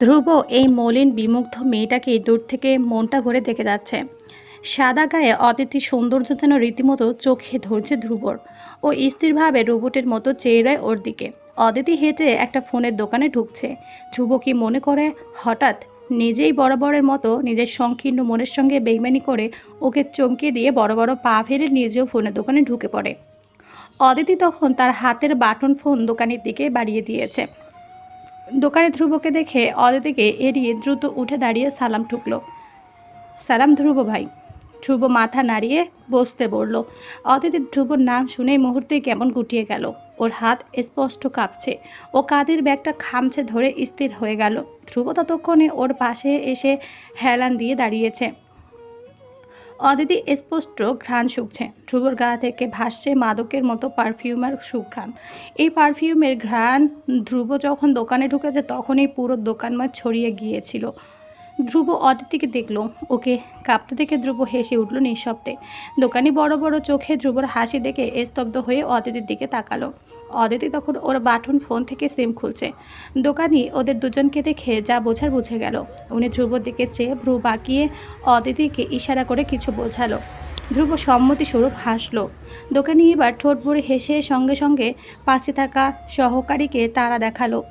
ধ্রুব এই মলিন বিমুগ্ধ মেয়েটাকে দূর থেকে মনটা ভরে দেখে যাচ্ছে। সাদা গায়ে অদিতির সৌন্দর্য যেন রীতিমতো চোখে ধরছে ধ্রুবর ও স্থিরভাবে রোবটের মতো চেয়ে রয় ওর দিকে। অদিতি হেঁটে একটা ফোনের দোকানে ঢুকছে। ধ্রুব কি মনে করে? হঠাৎ নিজেই বরাবরের মতো নিজের সংকীর্ণ মনের সঙ্গে বেইমানি করে ওকে চমকে দিয়ে বড় বড় পা ফেলে নিজেও ফোনের দোকানে ঢুকে পড়ে। অদিতি তখন তার হাতের বাটন ফোন দোকানের দিকে বাড়িয়ে দিয়েছে। দোকানে ধ্রুবকে দেখে অদিতিকে এড়িয়ে দ্রুত উঠে দাঁড়িয়ে সালাম ঠুকলো। সালাম ধ্রুব ভাই। ধ্রুব মাথা নাড়িয়ে বসতে বলল। অদিতি ধ্রুবর নাম শুনেই মুহূর্তেই কেমন গুটিয়ে গেল। ওর হাত স্পষ্ট কাঁপছে। ও কাঁধের ব্যাগটা খামছে ধরে স্থির হয়ে গেল। ধ্রুব ততক্ষণে ওর পাশে এসে হেলান দিয়ে দাঁড়িয়েছে। অদিতি স্পষ্ট ঘ্রাণ শুকছে। ধ্রুবর গা থেকে ভাসছে মাদকের মতো পারফিউমের সুঘ্রাণ। এই পারফিউমের ঘ্রাণ ধ্রুব যখন দোকানে ঢুকেছে, তখনই পুরো দোকানমার ছড়িয়ে গিয়েছিল। ধ্রুব অদিতিকে দেখল। ওকে কাঁপতে দেখে ধ্রুব হেসে উঠল নিঃশব্দে। দোকানি বড় বড় চোখে ধ্রুবর হাসি দেখে স্তব্ধ হয়ে অদিতির দিকে তাকালো। অদিতি তখন ওর বাটন ফোন থেকে সিম খুলছে। দোকানি ওদের দুজনকে দেখে যা বোঝার বুঝে গেল। উনি ধ্রুবর দিকে চেয়ে ভ্রু বাঁকিয়ে অদিতিকে ইশারা করে কিছু বোঝালো। ধ্রুব সম্মতিস্বরূপ হাসলো। দোকানি এবার ঠোঁট ভরে হেসে সঙ্গে সঙ্গে পাশে থাকা সহকারীকে তারা দেখাল।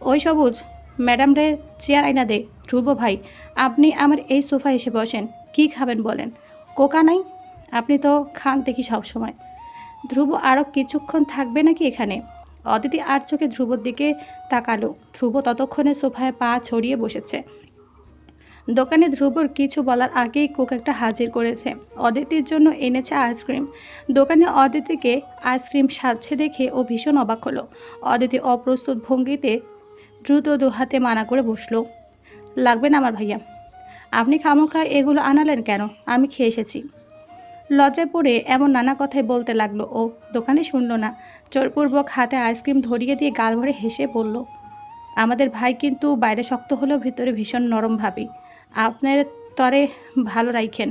ওই সবুজ, ম্যাডাম রে, চেয়ার আইনা দে। ধ্রুব ভাই, আপনি আমার এই সোফা এসে বসেন, কি খাবেন বলেন? কোকা নাই? আপনি তো খান দেখি সবসময়। ধ্রুব আরও কিছুক্ষণ থাকবে নাকি এখানে? অদিতি আর চোখে ধ্রুবর দিকে তাকালো। ধ্রুব ততক্ষণে সোফায় পা ছড়িয়ে বসেছে। দোকানে ধ্রুবর কিছু বলার আগেই কোক একটা হাজির করেছে। অদিতির জন্য এনেছে আইসক্রিম। দোকানে অদিতিকে আইসক্রিম সাজছে দেখে ও ভীষণ অবাক হলো। অদিতি অপ্রস্তুত ভঙ্গিতে দ্রুত দু হাতে মানা করে বসল। লাগবে না আমার ভাইয়া। আপনি খামোখা এগুলো আনালেন কেন? আমি খেয়ে এসেছি। লজ্জায় পড়ে এমন নানা কথাই বলতে লাগল। ও দোকানে শুনলো না। জোরপূর্বক হাতে আইসক্রিম ধরিয়ে দিয়ে গাল ভরে হেসে বলল, আমাদের ভাই কিন্তু বাইরে শক্ত হলেও ভিতরে ভীষণ নরম ভাবি। আপনার তরে ভালো রাইখেন।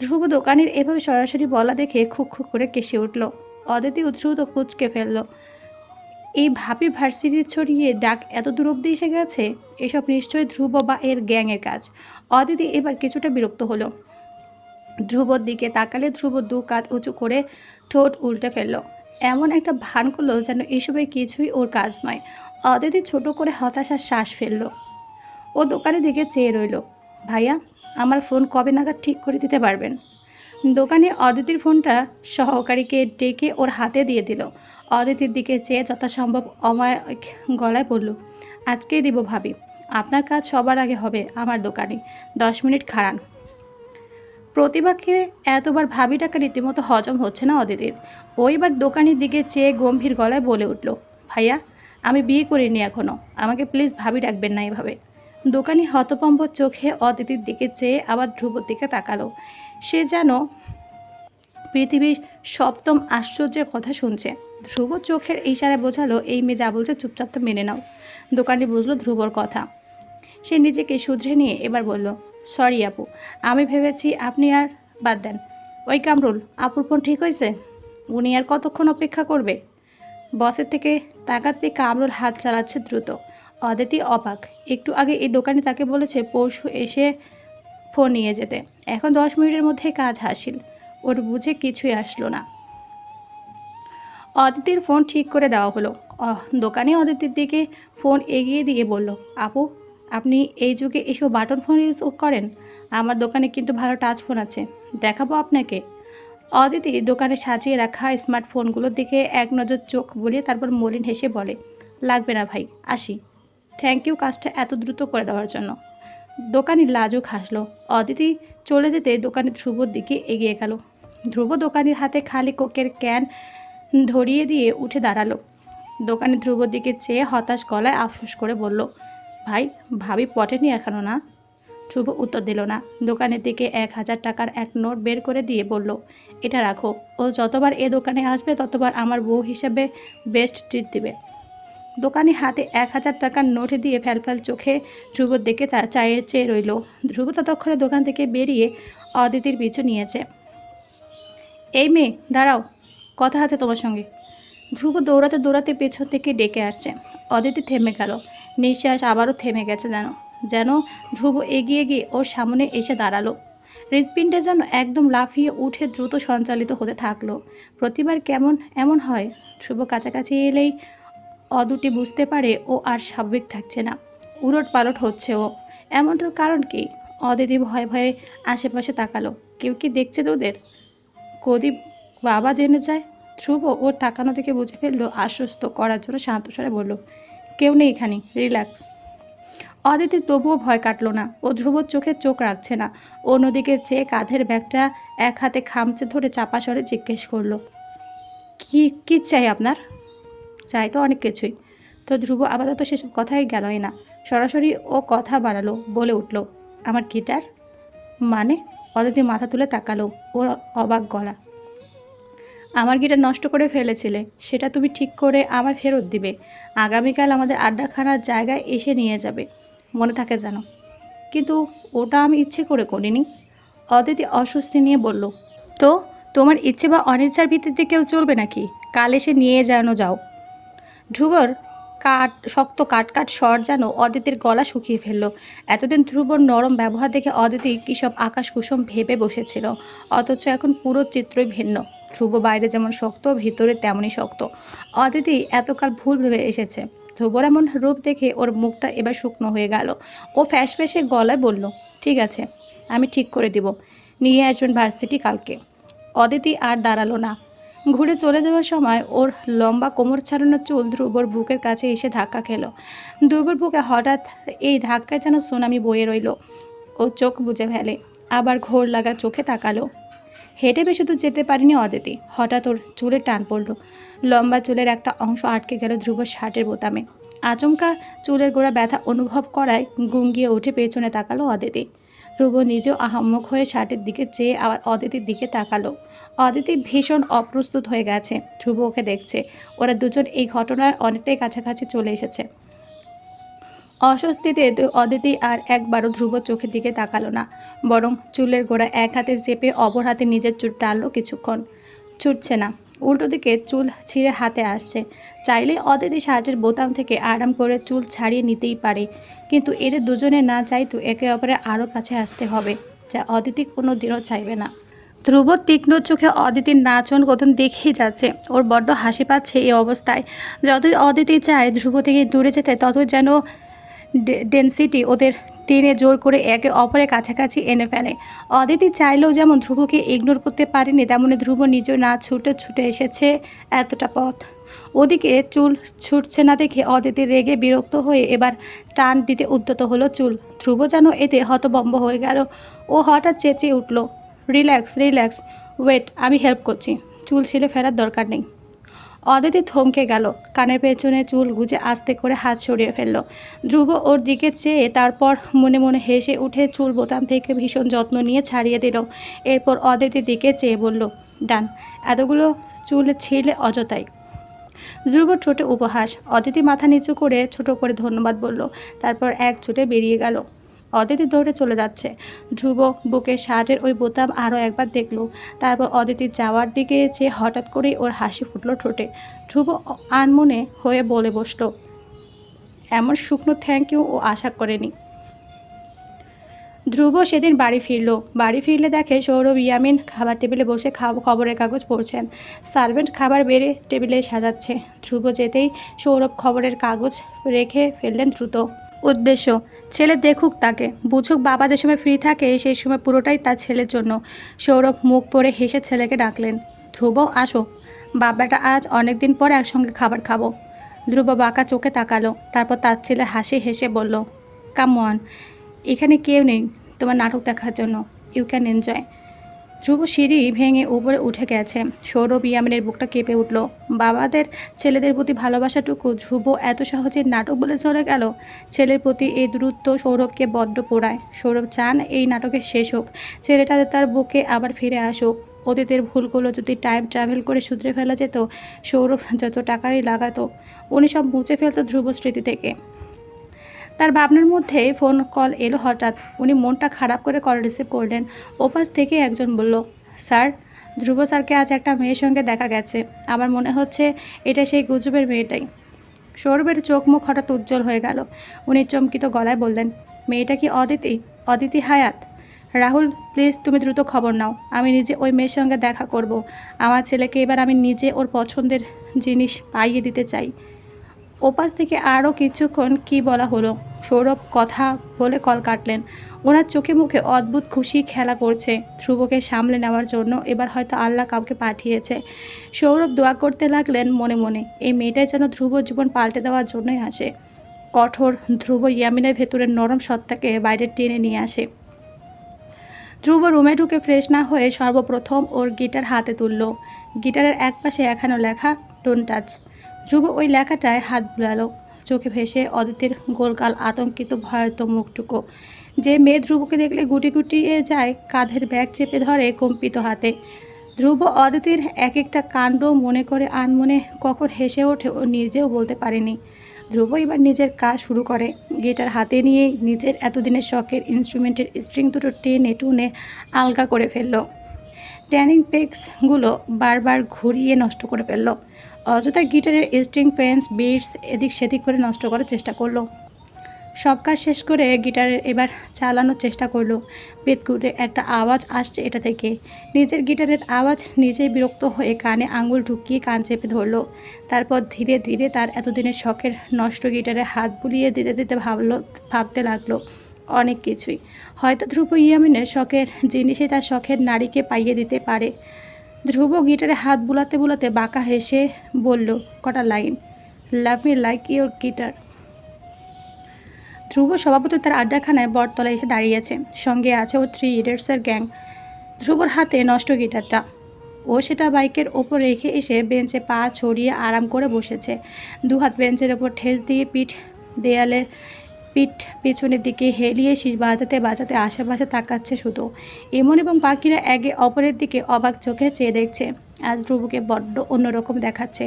ধ্রুব দোকানের এভাবে সরাসরি বলা দেখে খুক খুক করে কেসে উঠল। অদিতি উদ্রুত কুচকে ফেলল এই ভাবি ভার্সিটি ছড়িয়ে ডাক এত দূর অব্দি এসে গেছে? এসব নিশ্চয়ই ধ্রুব বা এর গ্যাংয়ের কাজ। অদিতি এবার কিছুটা বিরক্ত হলো। ধ্রুবর দিকে তাকালে ধ্রুব দু কাঁধ উঁচু করে ঠোঁট উল্টে ফেলল। এমন একটা ভান করল যেন এসবের কিছুই ওর কাজ নয়। অদিতি ছোট করে হতাশার শ্বাস ফেলল। ও দোকানের দিকে চেয়ে রইল। ভাইয়া, আমার ফোন কবে নাগাদ ঠিক করে দিতে পারবেন? দোকানে অদিতির ফোনটা সহকারীকে ডেকে ওর হাতে দিয়ে দিল। অদিতির দিকে চেয়ে যথাসম্ভব অমায়িক গলায় পড়ল আজকেই দিব ভাবি। আপনার কাজ সবার আগে হবে আমার দোকানে। দশ মিনিট খাড়ান। প্রতিভাকে এতবার ভাবি টাকা রীতিমতো হজম হচ্ছে না অদিতির। ওইবার দোকানের দিকে চেয়ে গম্ভীর গলায় বলে উঠল, ভাইয়া, আমি বিয়ে করিনি এখনও আমাকে প্লিজ ভাবি ডাকবেন না এভাবে। দোকানি হতপম্ব চোখে অদিতির দিকে চেয়ে আবার ধ্রুবর দিকে তাকালো। সে যেন পৃথিবীর সপ্তম আশ্চর্যের কথা শুনছে। ধ্রুব চোখের ইশারায় বোঝালো, এই মেয়ে যা বলছে চুপচাপ তো মেনে নাও। দোকানি বুঝলো ধ্রুবর কথা। সে নিজেকে শুধরে নিয়ে এবার বলল, সরি আপু, আমি ভেবেছি আপনি আর বাদ দেন। ওই কামরুল, আপুর ফোন ঠিক হয়েছে? উনি আর কতক্ষণ অপেক্ষা করবে? বসের থেকে তাকাত পেয়ে কামরুল হাত চালাচ্ছে দ্রুত। অদিতি অবাক। একটু আগে এই দোকানে তাকে বলেছে, পরশু এসে ফোন নিয়ে যেতে। এখন দশ মিনিটের মধ্যে কাজ হাসিল। ওর বুঝে কিছুই আসলো না। অদিতির ফোন ঠিক করে দেওয়া হলো। দোকানে অদিতির দিকে ফোন এগিয়ে দিয়ে বলল, আপু, আপনি এই যুগে এসব বাটন ফোন ইউজ করেন? আমার দোকানে কিন্তু ভালো টাচ ফোন আছে। দেখাবো আপনাকে। অদিতি দোকানে সাজিয়ে রাখা স্মার্টফোনগুলোর দিকে এক নজর চোখ বলিয়ে তারপর মলিন হেসে বলে, লাগবে না ভাই, আসি। থ্যাংক ইউ কাজটা এত দ্রুত করে দেওয়ার জন্য। দোকানি লাজুক হাসলো। অদিতি চলে যেতে দোকানে ধ্রুবর দিকে এগিয়ে গেল। ধ্রুব দোকানির হাতে খালি কোকের ক্যান ধরিয়ে দিয়ে উঠে দাঁড়াল। দোকানে ধ্রুবর দিকে চেয়ে হতাশ গলায় আফসোস করে বলল, ভাই, ভাবি পটেনি এখনও না? ধ্রুব উত্তর দিল না। দোকানের দিকে এক হাজার টাকার এক নোট বের করে দিয়ে বলল, এটা রাখো। ও যতবার এ দোকানে আসবে, ততবার আমার বউ হিসেবে বেস্ট ট্রিট দিবে। দোকানি হাতে এক হাজার টাকার নোট দিয়ে ফ্যালফ্যাল চোখে ধ্রুবর তা চায়ে চেয়ে রইল। ধ্রুব ততক্ষণে দোকান থেকে বেরিয়ে অদিতির পিছু নিয়েছে। এই মেয়ে, দাঁড়াও, কথা আছে তোমার সঙ্গে। ধ্রুব দৌড়াতে দৌড়াতে পেছন থেকে ডেকে আসছে। অদিতি থেমে গেল। নিঃশ্বাস আবারও থেমে গেছে যেন যেন ধ্রুব এগিয়ে গিয়ে ওর সামনে এসে দাঁড়াল। হৃৎপিণ্ডে যেন একদম লাফিয়ে উঠে দ্রুত সঞ্চালিত হতে থাকল। প্রতিবার কেমন, এমন হয়? ধ্রুব কাছাকাছি এলেই অদুটি বুঝতে পারে ও আর স্বাভাবিক থাকছে না। উলট পালট হচ্ছে ও। এমনটার কারণ কি? অদিতি ভয়ে ভয়ে আশেপাশে তাকালো। কেউ কি দেখছে তোদের? কদীপ বাবা জেনে যায়। ধ্রুব ওর তাকানো থেকে বুঝে ফেলল, আশ্বস্ত করার জন্য শান্ত স্বরে বলল, কেউ নেই এখানে, রিল্যাক্স। অদিতি তবুও ভয় কাটলো না। ও ধ্রুবর চোখে চোখ রাখছে না। অন্যদিকে চেয়ে কাঁধের ব্যাগটা এক হাতে খামচে ধরে চাপা স্বরে জিজ্ঞেস করল, কি কি চাই আপনার? চাই তো অনেক কিছুই। তো ধ্রুব আপাতত সেসব কথাই গেলই না। সরাসরি ও কথা বাড়ালো, বলে উঠল, আমার গিটার? মানে? অদিতি মাথা তুলে তাকালো, ওর অবাক গলা। আমার গিটার নষ্ট করে ফেলেছিলে, সেটা তুমি ঠিক করে আমার ফেরত দিবে। আগামীকাল আমাদের আড্ডাখানার জায়গায় এসে নিয়ে যাবে, মনে থাকে যেন। কিন্তু ওটা আমি ইচ্ছে করে করিনি। অদিতি অস্বস্তি নিয়ে বলল, তো, তোমার ইচ্ছে বা অনিচ্ছার ভিত্তিতে কেউ চলবে নাকি? কাল এসে নিয়ে যেন যাও। ধ্রুবর কাঠ, শক্ত কাট কাট স্বর যেন অদিতির গলা শুকিয়ে ফেলল। এতদিন ধ্রুবর নরম ব্যবহার দেখে অদিতি কী সব আকাশ কুসুম ভেবে বসেছিল, অথচ এখন পুরো চিত্রই ভিন্ন। ধ্রুব বাইরে যেমন শক্ত, ভিতরে তেমনই শক্ত। অদিতি এতকাল ভুল ভেবে এসেছে। ধ্রুবর এমন রূপ দেখে ওর মুখটা এবার শুকনো হয়ে গেল। ও ফ্যাস ফ্যাসে গলায় বলল, ঠিক আছে, আমি ঠিক করে দিব। নিয়ে আসবেন ভার্সিটি কালকে। অদিতি আর দাঁড়াল না। ঘুরে চলে যাওয়ার সময় ওর লম্বা কোমর ছাড়ানো চুল ধ্রুবর বুকের কাছে এসে ধাক্কা খেলো। ধ্রুবর বুকে হঠাৎ এই ধাক্কায় যেন সোনামি বয়ে রইল। ও চোখ বুঝে ফেলে, আবার ঘোর লাগা চোখে তাকালো। হেঁটে বেশি তো যেতে পারিনি অদিতি। হঠাৎ ওর চুলের টান পড়ল। লম্বা চুলের একটা অংশ আটকে গেল ধ্রুবর শার্টের বোতামে। আচমকা চুলের গোড়া ব্যথা অনুভব করায় গুঙ্গিয়ে উঠে পেছনে তাকালো অদিতি। ধ্রুব নিজেও আহাম্মক হয়ে শার্টের দিকে চেয়ে আবার অদিতির দিকে তাকালো। অদিতি ভীষণ অপ্রস্তুত হয়ে গেছে। ধ্রুব ওকে দেখছে। ওরা দুজন এই ঘটনার অনেকটাই কাছাকাছি চলে এসেছে। অস্বস্তিতে অদিতি আর একবারও ধ্রুব চোখের দিকে তাকালো না। বরং চুলের গোড়া এক হাতে চেপে অপর হাতে নিজের চুল টানলো কিছুক্ষণ। ছুটছে না। উল্টো দিকে চুল ছিঁড়ে হাতে আসছে। চাইলে অদিতি শার্টের বোতাম থেকে আরাম করে চুল ছাড়িয়ে নিতেই পারে। কিন্তু এদের দুজনে না চাইতো একে অপরের আরও কাছে আসতে হবে, যা অদিতি কোনো দিনও চাইবে না। ধ্রুব তীক্ষ্ণ চোখে অদিতির নাচন কতন দেখেই যাচ্ছে। ওর বড্ড হাসি পাচ্ছে এই অবস্থায়। যতই অদিতি চায় ধ্রুব থেকে দূরে যেতে, ততই যেন ডেন্সিটি ওদের টেনে জোর করে একে অপরের কাছাকাছি এনে ফেলে। অদিতি চাইলেও যেমন ধ্রুবকে ইগনোর করতে পারেনি, তেমনি ধ্রুব নিজেও না ছুটে ছুটে এসেছে এতটা পথ। ওদিকে চুল ছুটছে না দেখে অদিতি রেগে বিরক্ত হয়ে এবার টান দিতে উদ্যত হলো চুল। ধ্রুব যেন এতে হতবম্ব হয়ে গেল। ও হঠাৎ চেঁচিয়ে উঠল, রিল্যাক্স রিল্যাক্স, ওয়েট, আমি হেল্প করছি। চুল ছিলে ফেরার দরকার নেই। অদিতি থমকে গেল। কানের পেছনে চুল গুজে আস্তে করে হাত সরিয়ে ফেলল। ধ্রুব ওর দিকে চেয়ে তারপর মনে মনে হেসে উঠে চুল বোতাম থেকে ভীষণ যত্ন নিয়ে ছাড়িয়ে দিল। এরপর অদিতির দিকে চেয়ে বলল, ডান, এতগুলো চুল ছিলে অযথাই। ধ্রুব ঠোঁটে উপহাস। অদিতি মাথা নিচু করে ছোট করে ধন্যবাদ বলল। তারপর এক ছুটে বেরিয়ে গেল। অদিতি দৌড়ে চলে যাচ্ছে। ধ্রুব বুকের শার্টের ওই বোতাম আরও একবার দেখল। তারপর অদিতির যাওয়ার দিকে যে হঠাৎ করেই ওর হাসি ফুটলো ঠোঁটে। ধ্রুব আনমনে হয়ে বলে বসল, এমন শুকনো থ্যাংক ইউ ও আশা করেনি। ধ্রুব সেদিন বাড়ি ফিরলো। বাড়ি ফিরলে দেখে সৌরভ, ইয়ামিন খাবার টেবিলে বসে খাব খবরের কাগজ পড়ছেন। সার্ভেন্ট খাবার বেড়ে টেবিলে সাজাচ্ছে। ধ্রুব যেতেই সৌরভ খবরের কাগজ রেখে ফেললেন দ্রুত। উদ্দেশ্য। ছেলে দেখুক তাকে। বুঝুক বাবা যে সময় ফ্রি থাকে, সেই সময় পুরোটাই তার ছেলের জন্য। সৌরভ মুখ পরে হেসে ছেলেকে ডাকলেন, ধ্রুব, আসো। বাবাটা আজ অনেক দিন পর একসঙ্গে খাবার খাব। ধ্রুব বাঁকা চোখে তাকালো, তারপর তার ছেলে হাসি হেসে বলল কামন এখানে কেউ নেই তোমার নাটক দেখার জন্য। ইউ ক্যান এনজয় ধ্রুব সিঁড়ি ভেঙে উপরে উঠে গেছে। সৌরভ ইয়ামিনের বুকটা কেঁপে উঠল। বাবাদের, ছেলেদের প্রতি ভালোবাসাটুকু ধ্রুব এত সহজে নাটক বলে চলে গেল। ছেলের প্রতি এই দূরত্ব সৌরভকে বড্ড পোড়ায়। সৌরভ চান এই নাটকের শেষ হোক। ছেলেটা তার বুকে আবার ফিরে আসুক। অতীতের ভুলগুলো যদি টাইম ট্রাভেল করে শুধরে ফেলা যেত, সৌরভ যত টাকারই লাগাতো, উনি সব মুছে ফেলতো ধ্রুব স্মৃতি থেকে। তার ভাবনার মধ্যে ফোন কল এলো হঠাৎ। উনি মনটা খারাপ করে কল রিসিভ করলেন। ওপাশ থেকে একজন বলল, স্যার, ধ্রুব স্যারকে আজ একটা মেয়ের সঙ্গে দেখা গেছে। আমার মনে হচ্ছে এটা সেই গুজবের মেয়েটাই। সৌরভের চোখ মুখ হঠাৎ উজ্জ্বল হয়ে গেল। উনি চমকিত গলায় বললেন, মেয়েটা কি অদিতি? অদিতি হায়াত? রাহুল প্লিজ তুমি দ্রুত খবর নাও। আমি নিজে ওই মেয়ের সঙ্গে দেখা করব। আমার ছেলেকে এবার আমি নিজে ওর পছন্দের জিনিস পাইয়ে দিতে চাই। ওপাশ থেকে আরও কিছুক্ষণ কি বলা হলো? সৌরভ কথা বলে কল কাটলেন। ওনার চোখে মুখে অদ্ভুত খুশি খেলা করছে। ধ্রুবকে সামলে নেওয়ার জন্য এবার হয়তো আল্লাহ কাউকে পাঠিয়েছে। সৌরভ দোয়া করতে লাগলেন মনে মনে। এই মেয়েটাই যেন ধ্রুব জীবন পাল্টে দেওয়ার জন্যই আসে। কঠোর ধ্রুব ইয়ামিনের ভেতরের নরম সত্তাকে বাইরে টেনে নিয়ে আসে। ধ্রুব রুমে ঢুকে ফ্রেশ না হয়ে সর্বপ্রথম ওর গিটার হাতে তুলল। গিটারের এক পাশে এখানো লেখা ডোন্ট টাচ ধ্রুব ওই লেখাটায় হাত বুলালো। চোখে ভেসে অদিতের গোলকাল আতঙ্কিত ভয়ার্ত মুখটুকু। যে মেয়ে ধ্রুবকে দেখলে গুটি গুটিয়ে যায়, কাঁধের ব্যাগ চেপে ধরে কম্পিত হাতে। ধ্রুব অদিতির এক একটা কাণ্ড মনে করে আনমনে কখন হেসে ওঠে ও নিজেও বলতে পারেনি। ধ্রুব এবার নিজের কাজ শুরু করে। গিটার হাতে নিয়ে নিজের এতদিনের শখের ইনস্ট্রুমেন্টের স্ট্রিং দুটো টেনে টুনে আলগা করে ফেলল। ট্যানিং পেক্সগুলো বারবার ঘুরিয়ে নষ্ট করে ফেলল। অযথা গিটারের স্ট্রিং ফেন্স বিটস এদিক সেদিক করে নষ্ট করার চেষ্টা করল। সব কাজ শেষ করে গিটারের এবার চালানোর চেষ্টা করল। বেদকুটে একটা আওয়াজ আসছে এটা থেকে। নিজের গিটারের আওয়াজ নিজেই বিরক্ত হয়ে কানে আঙুল ঢুকিয়ে কান চেপে ধরলো। তারপর ধীরে ধীরে তার এতদিনের শখের নষ্ট গিটারে হাত বুলিয়ে দিতে দিতে ভাবলো, ভাবতে লাগল অনেক কিছুই। হয়তো ধ্রুব ইয়ামিনের শখের জিনিসে তার শখের নারীকে পাইয়ে দিতে পারে। ধ্রুব গিটারে হাত বুলাতে বুলাতে বাঁকা হেসে বলল, কটা line? Love me like your guitar. Dhruba সভাপতি তার আড্ডাখানায় বটতলায় এসে দাঁড়িয়েছে। সঙ্গে আছে ও থ্রি ইডিয়টসের গ্যাং ধ্রুবর হাতে নষ্ট গিটারটা। ও সেটা বাইকের ওপর রেখে এসে বেঞ্চে পা ছড়িয়ে আরাম করে বসেছে। দু হাত বেঞ্চের ওপর ঠেস দিয়ে পিঠ দেয়ালে পিঠ পেছনের দিকে হেলিয়ে শীষ বাজাতে বাজাতে আশেপাশে তাকাচ্ছে শুধু এমন এবং পাখিরা একে অপরের দিকে অবাক চোখে চেয়ে দেখছে। আজ ধ্রুবকে বড্ড অন্যরকম দেখাচ্ছে।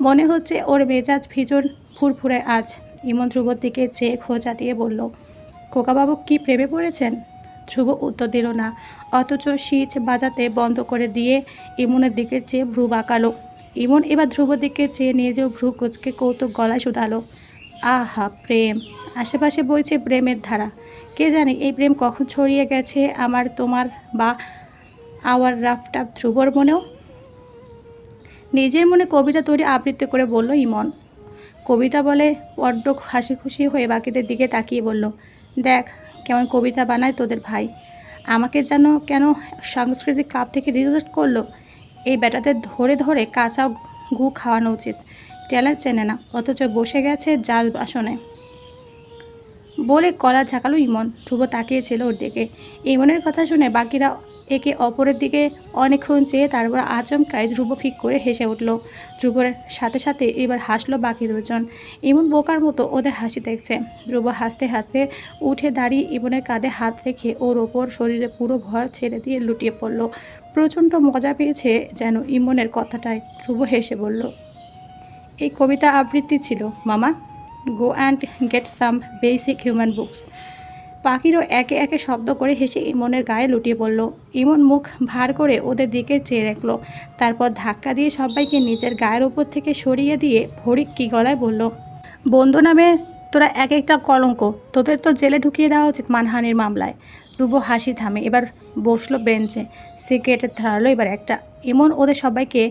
মনে হচ্ছে ওর মেজাজ ভীষণ ফুরফুরে আজ। ইমন ধ্রুবর দিকে চেয়ে খোঁজা দিয়ে বলল, খোকাবাবু কি প্রেমে পড়েছেন? ধ্রুব উত্তর দিল না। অথচ শীচ বাজাতে বন্ধ করে দিয়ে ইমনের দিকে চেয়ে ভ্রু বাঁকালো। ইমন এবার ধ্রুবর দিকে চেয়ে নিজেও ভ্রু কুচকে কৌতুক গলায় শুধালো। আহা, প্রেম। আশেপাশে বইছে প্রেমের ধারা। কে জানে এই প্রেম কখন ছড়িয়ে গেছে আমার, তোমার বা আওয়ার রাফটা ধ্রুবর মনেও? নিজের মনে কবিতা তৈরি আবৃত্তি করে বলল ইমন। কবিতা বলে বড্ড হাসি খুশি হয়ে বাকিদের দিকে তাকিয়ে বলল, দেখ, কেমন কবিতা বানায় তোদের ভাই। আমাকে যেন কেন সাংস্কৃতিক ক্লাব থেকে রিজেক্ট করল? এই বেটাদের ধরে ধরে কাঁচা গু খাওয়ানো উচিত। ট্যালেন্ট চেনে না, অথচ বসে গেছে জাল বাসনে। বলে কলা ঝাঁকালো ইমন। ধ্রুব তাকিয়েছিল ওর দিকে। ইমনের কথা শুনে বাকিরা একে অপরের দিকে অনেকক্ষণ চেয়ে তারপর আচমকায় ধ্রুব ফিক করে হেসে উঠল। ধ্রুবর সাথে সাথে এবার হাসলো বাকি দুজন। ইমন বোকার মতো ওদের হাসি দেখছে। ধ্রুব হাসতে হাসতে উঠে দাঁড়িয়ে ইমনের কাঁধে হাত রেখে ওর ওপর শরীরে পুরো ভর ছেড়ে দিয়ে লুটিয়ে পড়ল। প্রচণ্ড মজা পেয়েছে যেন ইমনের কথাটায়। ধ্রুব হেসে বলল এই কবিতা আবৃত্তি ছিল, মামা go and get some basic human books পাখিরও একে একে শব্দ করে হেসে ইমনের গায়ে লুটিয়ে পড়ল। ইমন মুখ ভার করে ওদের দিকে চেয়ে রাখল। তারপর ধাক্কা দিয়ে সবাইকে নিজের গায়ের উপর থেকে সরিয়ে দিয়ে ভরিক কি গলায় বলল, বন্ধু নামে তোরা এক একটা কলঙ্ক, তোদের তো জেলে ঢুকিয়ে দেওয়া উচিত মানহানির মামলায় রুবো হাসি থামে, এবার বসল বেঞ্চে, সিগারেটের ধারালো এবার একটা। ইমন ওদের সবাইকে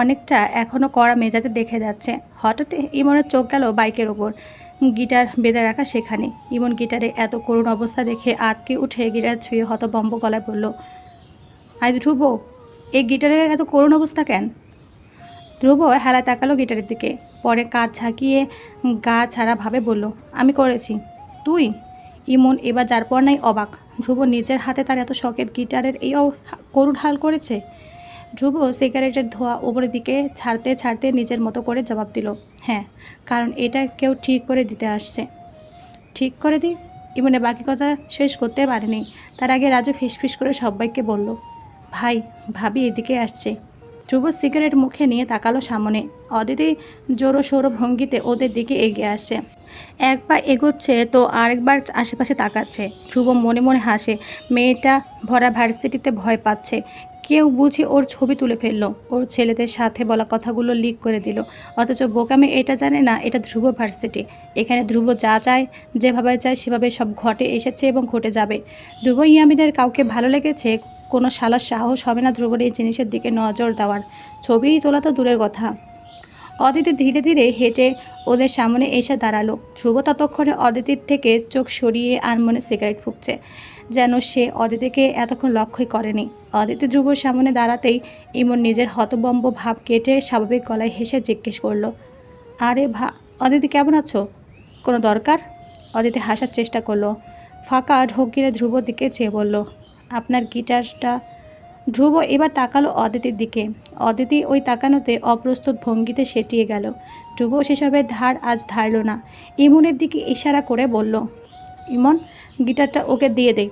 অনেকটা এখনও কড়া মেজাজে দেখে যাচ্ছে। হঠাৎ ইমনের চোখ গেল বাইকের ওপর। গিটার বেঁধে রাখা সেখানে। ইমন গিটারে এত করুণ অবস্থা দেখে আতকে উঠে গিটার ছুঁয়ে হতবম্ব গলায় বলল আই ধ্রুব, এই গিটারের এত করুণ অবস্থা কেন? ধ্রুব হেলায় তাকালো গিটারের দিকে। পরে কাজ ঝাঁকিয়ে গা ছাড়া ভাবে বলল, আমি করেছি। তুই? ইমন এবার যার পর নাই অবাক। ধ্রুব নিজের হাতে তার এত শখের গিটারের এই করুণ হাল করেছে। ধ্রুব সিগারেটের ধোঁয়া ওপরের দিকে ছাড়তে ছাড়তে নিজের মতো করে জবাব দিল হ্যাঁ কারণ এটা কেউ ঠিক করে দিতে আসছে। ঠিক করে দিই ইমনে বাকি কথা শেষ করতে পারেনি। তার আগে রাজু ফিসফিস করে সবাইকে বলল, ভাই, ভাবি এদিকে আসছে। ধ্রুব সিগারেট মুখে নিয়ে তাকালো সামনে। অদিতি জোরো সোরো ভঙ্গিতে ওদের দিকে এগিয়ে আসছে। এক পা এগোচ্ছে তো আরেকবার আশেপাশে তাকাচ্ছে। ধ্রুব মনে মনে হাসে, মেয়েটা ভরা ভার্সিটিতে ভয় পাচ্ছে। কেউ বুঝি ওর ছবি তুলে ফেলল। ওর ছেলেদের সাথে বলা কথাগুলো লিক করে দিল। অথচ বোকামে এটা জানে না, এটা ধ্রুব ভার্সিটি। এখানে ধ্রুব যা চায়, যেভাবে চায়, সেভাবে সব ঘটে এসেছে এবং ঘটে যাবে। ধ্রুব ইয়ামিনের কাউকে ভালো লেগেছে, কোনো শালার সাহস হবে না ধ্রুবর এই জিনিসের দিকে নজর দেওয়ার। ছবি তোলা তো দূরের কথা। অদিতি ধীরে ধীরে হেঁটে ওদের সামনে এসে দাঁড়াল। ধ্রুব ততক্ষণে অদিতির থেকে চোখ সরিয়ে আনমনে সিগারেট ফুঁকছে, যেন সে অদিতিকে এতক্ষণ লক্ষ্যই করেনি। অদিতি ধ্রুবর সামনে দাঁড়াতেই ইমন নিজের হতবম্ব ভাব কেটে স্বাভাবিক গলায় হেসে জিজ্ঞেস করল, আরে ভা, অদিতি কেমন আছো? কোনো দরকার? অদিতি হাসার চেষ্টা করল। ফাঁকা ঢোক গিরে দিকে চেয়ে বলল, আপনার গিটারটা ধ্রুব এবার তাকালো অদিতির দিকে। অদিতি ওই তাকানোতে অপ্রস্তুত ভঙ্গিতে সেটিয়ে গেল। ধ্রুব সেসবের ধার আজ ধারল না। ইমনের দিকে ইশারা করে বলল, ইমন, গিটারটা ওকে দিয়ে দে।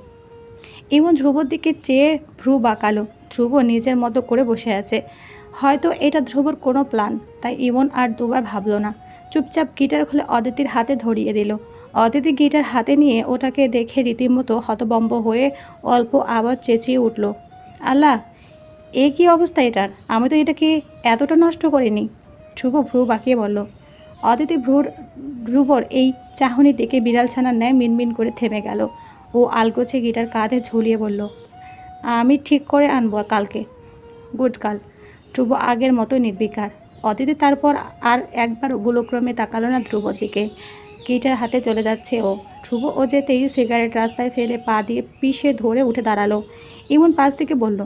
ইমন ধ্রুবর দিকে চেয়ে ভ্রু বাঁকালো। ধ্রুব নিজের মতো করে বসে আছে। হয়তো এটা ধ্রুবর কোনো প্ল্যান, তাই ইমন আর দুবার ভাবলো না। চুপচাপ গিটার খুলে অদিতির হাতে ধরিয়ে দিল। অদিতি গিটার হাতে নিয়ে ওটাকে দেখে রীতিমতো হতবম্ব হয়ে অল্প আবার চেঁচিয়ে উঠল। আল্লাহ, এ কি অবস্থা এটার আমি তো এটাকে এতটা নষ্ট করিনি। ধ্রুব ভ্রু বাঁকিয়ে বলল, অদিতি ভ্রুর ধ্রুবর এই চাহনি দেখে বিড়াল ছানার ন্যায় মিনমিন করে থেমে গেল ও আলগোছে গিটার কাঁধে ঝুলিয়ে বলল, আমি ঠিক করে আনব কালকে। গুড কাল। ধ্রুব আগের মতো নির্বিকার। অদিতি তারপর আর একবার ভুলক্রমে তাকালো না ধ্রুবর দিকে। গিটার হাতে চলে যাচ্ছে ও। ধ্রুব ও যেতেই সিগারেট রাস্তায় ফেলে পা দিয়ে পিষে ধরে উঠে দাঁড়াল। ইমন পাশ থেকে বলল,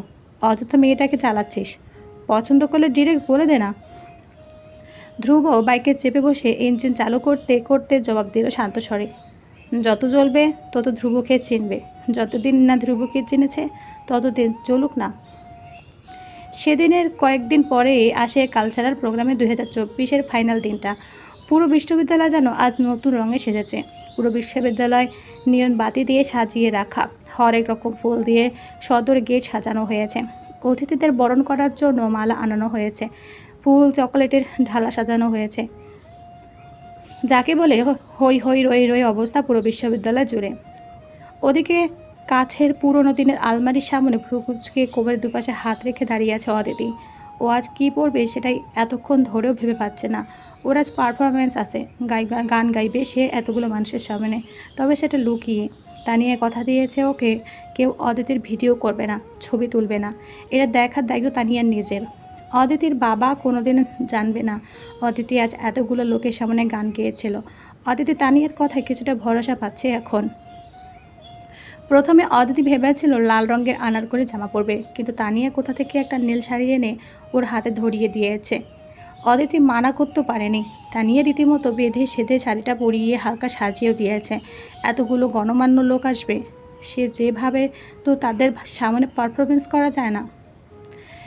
অযথা মেয়েটাকে চালাচ্ছিস। পছন্দ করলে ডিরেক্ট বলে দে না। ধ্রুব বাইকে চেপে বসে ইঞ্জিন চালু করতে করতে জবাব দিল শান্ত স্বরে, যত জ্বলবে, তত ধ্রুবকে চিনবে। যতদিন না ধ্রুবকে চিনেছে, ততদিন চলুক না। সেদিনের কয়েকদিন পরে আসে কালচারাল প্রোগ্রামে দু হাজার চব্বিশের ফাইনাল দিনটা। পুরো বিশ্ববিদ্যালয় যেন আজ নতুন রঙে সেজেছে। পুরো বিশ্ববিদ্যালয় নিয়ন বাতি দিয়ে সাজিয়ে রাখা, হরেক রকম ফুল দিয়ে সদর গেট সাজানো হয়েছে। অতিথিদের বরণ করার জন্য মালা আনানো হয়েছে। ফুল, চকোলেটের ঢালা সাজানো হয়েছে। যাকে বলে হই হই রই রই অবস্থা পুরো বিশ্ববিদ্যালয় জুড়ে। ওদিকে কাছের পুরনো দিনের আলমারির সামনে ভ্রুকুচকে কোমরের দুপাশে হাত রেখে দাঁড়িয়ে আছে অদিতি। ও আজ কী পড়বে সেটাই এতক্ষণ ধরেও ভেবে পাচ্ছে না। ওর আজ পারফরমেন্স আছে। গাই গান গাইবে সে এতগুলো মানুষের সামনে। তবে সেটা লুকিয়ে। তা নিয়ে কথা দিয়েছে ওকে। কেউ অদিতির ভিডিও করবে না, ছবি তুলবে না। এটা দেখার দায়িত্ব তানিয়ার নিজের। অদিতির বাবা কোনোদিন জানবে না অদিতি আজ এতগুলো লোকের সামনে গান গেয়েছিল। অদিতি তানিয়ার কথায় কিছুটা ভরসা পাচ্ছে এখন। প্রথমে অদিতি ভেবেছিল লাল রঙের আনার করে জামা পরবে, কিন্তু তানিয়া কোথা থেকে একটা নীল শাড়ি এনে ওর হাতে ধরিয়ে দিয়েছে। অদিতি মানা করতে পারেনি। তা নিয়ে রীতিমতো বেঁধে সেধে শাড়িটা পরিয়ে হালকা সাজিয়েও দিয়েছে। এতগুলো গণমান্য লোক আসবে? সে যেভাবে তো তাদের সামনে পারফরমেন্স করা যায় না।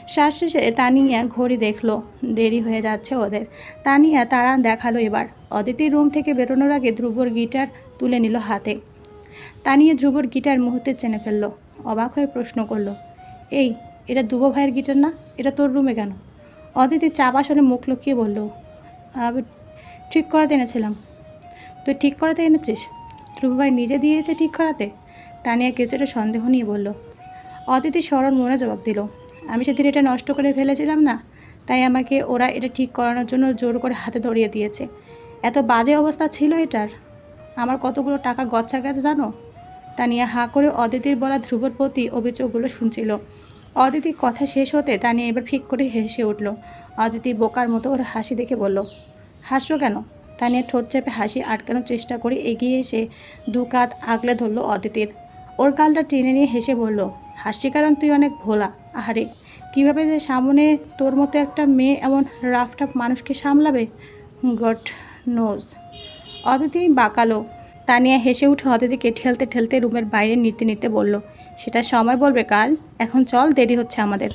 শ্বাস শেষে তানিয়া ঘড়ি দেখল, দেরি হয়ে যাচ্ছে ওদের। তানিয়া তারা দেখাল এবার। অদিতির রুম থেকে বেরোনোর আগে ধ্রুবর গিটার তুলে নিল হাতে। তানিয়া ধ্রুবর গিটার মুহূর্তে চেনে ফেলল, অবাক হয়ে প্রশ্ন করল, এই, এটা দুব ভাইয়ের গিটার না? এটা তোর রুমে কেন? অদিতি চা বাসনে মুখ লুকিয়ে বলল ঠিক করাতে এনেছিলাম। তুই ঠিক করাতে এনেছিস? ধ্রুব ভাই নিজে দিয়েছে ঠিক করাতে? তা তানিয়া কিছুটা সন্দেহ নিয়ে বলল, অদিতি স্মরণ মনে জবাব দিল, আমি সেদিন এটা নষ্ট করে ফেলেছিলাম না, তাই আমাকে ওরা এটা ঠিক করানোর জন্য জোর করে হাতে ধরিয়ে দিয়েছে। এত বাজে অবস্থা ছিল এটার। আমার কতগুলো টাকা গচ্ছা গেছে জানো? তানিয়া হাঁ করে অদিতির বলা ধ্রুবর প্রতি অভিযোগগুলো শুনছিল। অদিতি কথা শেষ হতে তানিয়া এবার ফিক করে হেসে উঠল। অদিতি বোকার মতো ওর হাসি দেখে বলল, হাসছো কেন? তানিয়া ঠোঁট চেপে হাসি আটকানোর চেষ্টা করে এগিয়ে এসে দু কাত আগলে ধরলো অদিতির। ওর গালটা টেনে নিয়ে হেসে বলল, হাসছি কারণ তুই অনেক ভোলা। আহারে, কীভাবে যে সামনে তোর মতো একটা মেয়ে এমন রাফ টাফ মানুষকে সামলাবে? গট নোজ অদিতি বাঁকালো। তানিয়া হেসে উঠে অদিতিকে ঠেলতে ঠেলতে রুমের বাইরে নিতে নিতে বলল সেটা সময় বলবে কাল। এখন চল দেরি হচ্ছে আমাদের।